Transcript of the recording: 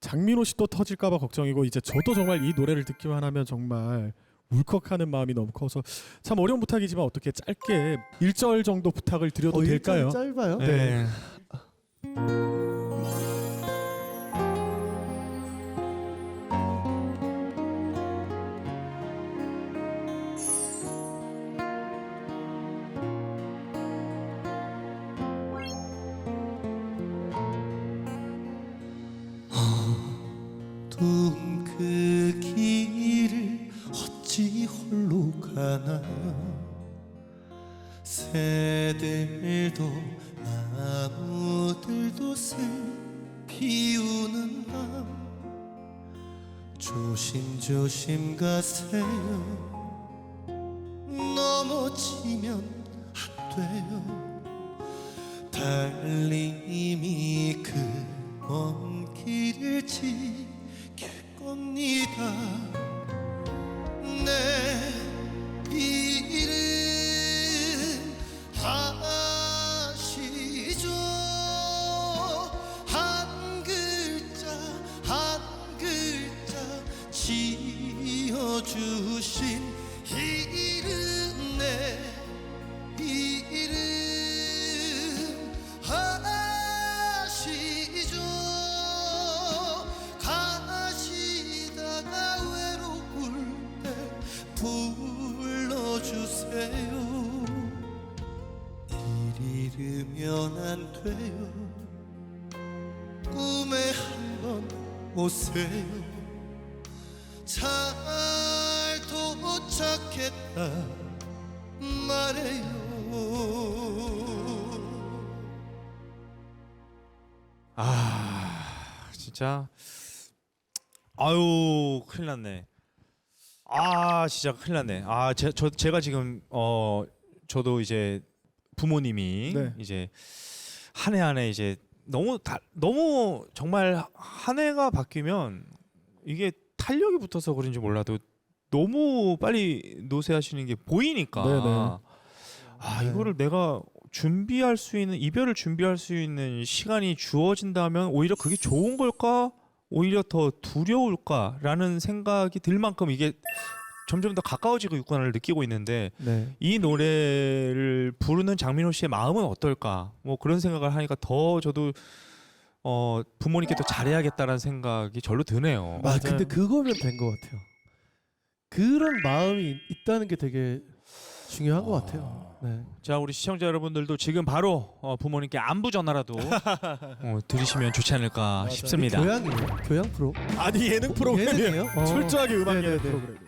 장민호 씨또 터질까봐 걱정이고 이제 저도 정말 이 노래를 듣기만 하면 정말 울컥하는 마음이 너무 커서 참 어려운 부탁이지만 어떻게 짧게 1절 정도 부탁을 드려도 어, 될까요? 일절이 짧아요? 네. 어 두운 그 길을 어찌 홀로 가나? 새들도 나무들도 새 피우는 밤. 조심조심 가세요. 넘어지면 안 돼요. 달님이 그 먼 길을 지 주신 일 잃으면 안 돼요 꿈에 한 번 오세요 잘 도착했다 말해요 아 진짜 아유 큰일 났네. 아 진짜 큰일 났네. 아 제, 저 제가 지금 어 저도 이제 부모님이 네. 이제 한 해 한 해 이제 너무 다, 너무 정말 한 해가 바뀌면 이게 탄력이 붙어서 그런지 몰라도 너무 빨리 노쇠하시는 게 보이니까 네네. 아 이거를 내가 준비할 수 있는 이별을 준비할 수 있는 시간이 주어진다면 오히려 그게 좋은 걸까 오히려 더 두려울까라는 생각이 들 만큼 이게 점점 더 가까워지고 있구나를 느끼고 있는데 네. 이 노래를 부르는 장민호 씨의 마음은 어떨까 뭐 그런 생각을 하니까 더 저도 어 부모님께 더 잘해야겠다라는 생각이 절로 드네요. 아 근데 그거면 된 것 같아요. 그런 마음이 있다는 게 되게 중요한 것 같아요. 네. 자 우리 시청자 여러분들도 지금 바로 어, 부모님께 안부 전화라도 어, 들으시면 좋지 않을까 싶습니다. 교양이에요. 교양 프로. 아니 예능 프로그램이에요. 예능이에요? 어. 철저하게 음악 예능 네네네. 프로그램. 예.